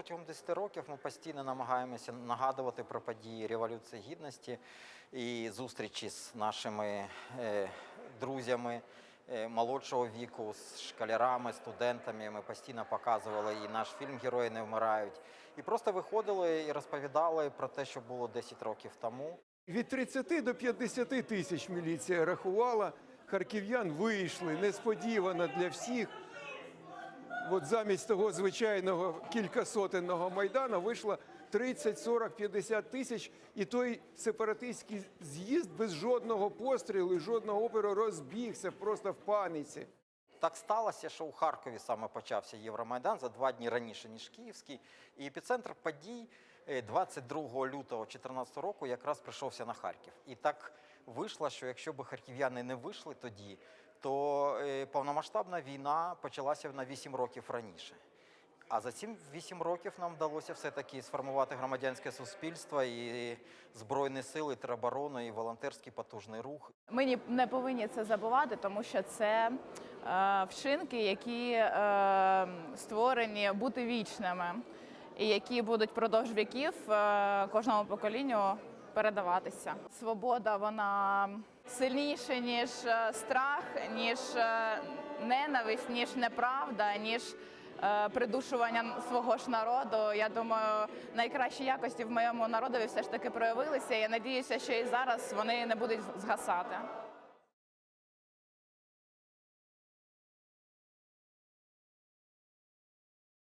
протягом 10 років ми постійно намагаємося нагадувати про події Революції Гідності і зустрічі з нашими е, друзями е, молодшого віку, з школярами, студентами. Ми постійно показували і наш фільм Герої не вмирають. І просто виходили і розповідали про те, що було 10 років тому. Від 30 до 50 тисяч міліція рахувала. Харків'ян вийшли несподівано для всіх. От замість того звичайного кількасотенного майдану вийшло 30, 40, 50 тисяч, і той сепаратистський з'їзд без жодного пострілу і жодного оперу розбігся просто в паніці. Так сталося, що у Харкові саме почався Євромайдан за два дні раніше, ніж Київський. І епіцентр подій е, 22 лютого 2014 року якраз прийшовся на Харків. І так вийшло, що якщо б харків'яни не вийшли тоді, то е, повномасштабна війна почалася на 8 років раніше. А за ці 8 років нам вдалося все-таки сформувати громадянське суспільство і збройні сили, тероборону, і волонтерський потужний рух. Ми не повинні це забувати, тому що це е, вчинки, які е, створені бути вічними, і які будуть впродовж віків е, кожному поколінню передаватися. Свобода вона сильніша, ніж е, страх, ніж е, ненависть, ніж неправда, ніж е, придушування свого ж народу. Я думаю, найкращі якості в моєму народові все ж таки проявилися. Я надіюся, що і зараз вони не будуть згасати.